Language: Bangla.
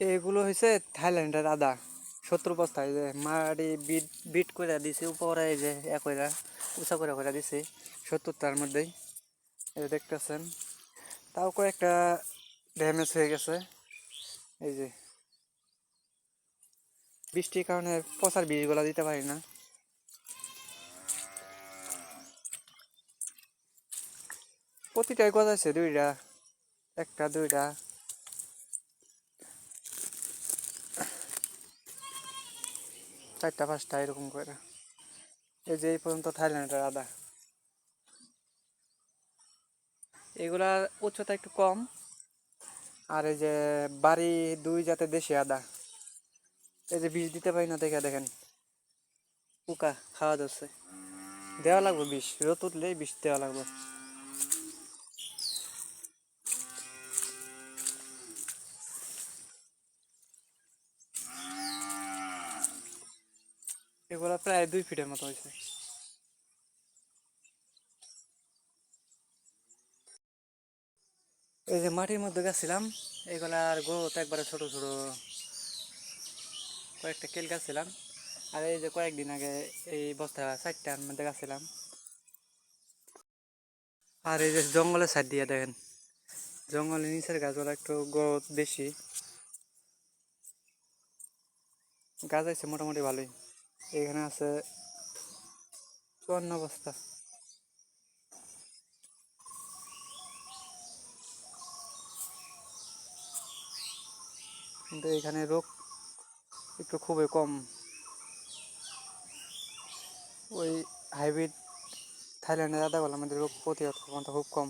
এগুলো হয়েছে থাইল্যান্ডের আদা। সত্তর বস্তা যে মাটি বিট বিট করে দিছে, উপরে এই যে এক উঁচা করে করে দিছে, সত্তরটার মধ্যেই। এই দেখতেছেন, তাও কয়েকটা ড্যামেজ হয়ে গেছে। এই যে বৃষ্টির কারণে পচার বীজগুলো দিতে পারি না। প্রতিটাই গজাইছে দুইটা, একটা দুইটা। চারটা, পাঁচটা, এরকম করে। এই যে এই পর্যন্ত থাইল্যান্ডের আদা এগুলার উচ্চতা একটু কম। আর এই যে বাড়ি দুই জাতের দেশি আদা। এই যে বিষ দিতে পারি না, দেখে দেখেন। পোকা খাওয়া যাচ্ছে। দেওয়া লাগবে বিষ, রোদ উঠলেই বিষ দেওয়া লাগবে। এগুলা প্রায় দুই ফিটের মতো হয়েছে। এই যে মাটির মধ্যে গেছিলাম এগুলার গ্রোথ একবারে ছোট ছোট। কয়েকটা কেল গাছিলাম, আর এই যে কয়েকদিন আগে এই বস্তা চারটার মধ্যে গাছিলাম। আর এই যে জঙ্গলের সাইড দিয়ে দেখেন, জঙ্গলের নিচের গাছগুলো একটু গ্রোথ বেশি। গাছ আছে মোটামুটি ভালোই। এখানে আছে চুয়ান্ন বস্তা। কিন্তু এখানে রোগ একটু খুবই কম। ওই হাইব্রিড থাইল্যান্ডের আদাগুলো আমাদের রোগ প্রতিরোধ ক্ষমতা খুব কম।